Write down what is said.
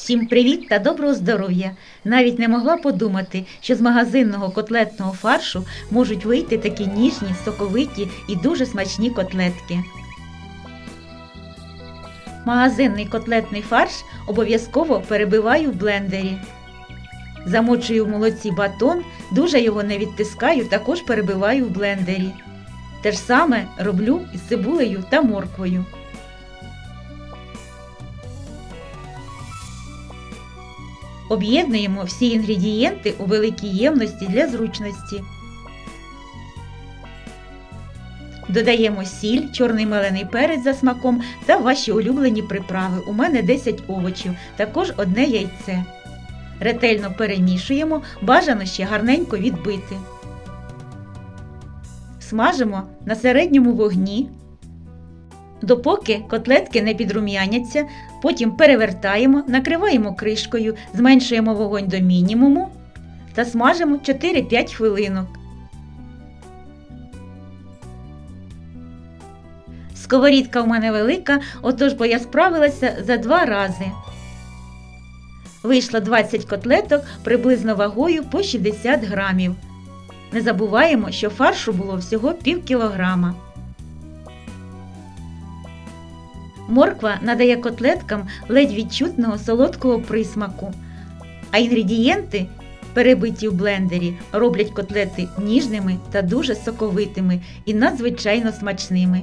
Всім привіт та доброго здоров'я! Навіть не могла подумати, що з магазинного котлетного фаршу можуть вийти такі ніжні, соковиті і дуже смачні котлетки. Магазинний котлетний фарш обов'язково перебиваю в блендері. Замочую в молоці батон, дуже його не відтискаю, також перебиваю в блендері. Те ж саме роблю із цибулею та морквою. Об'єднуємо всі інгредієнти у великій ємності для зручності. Додаємо сіль, чорний мелений перець за смаком та ваші улюблені приправи. У мене 10 овочів, також одне яйце. Ретельно перемішуємо, бажано ще гарненько відбити. Смажимо на середньому вогні. Допоки котлетки не підрум'яняться, потім перевертаємо, накриваємо кришкою, зменшуємо вогонь до мінімуму та смажимо 4-5 хвилинок. Сковорідка у мене велика, отож бо я справилася за два рази. Вийшло 20 котлеток приблизно вагою по 60 грамів. Не забуваємо, що фаршу було всього пів кілограма. Морква надає котлеткам ледь відчутного солодкого присмаку, а інгредієнти, перебиті в блендері, роблять котлети ніжними та дуже соковитими і надзвичайно смачними.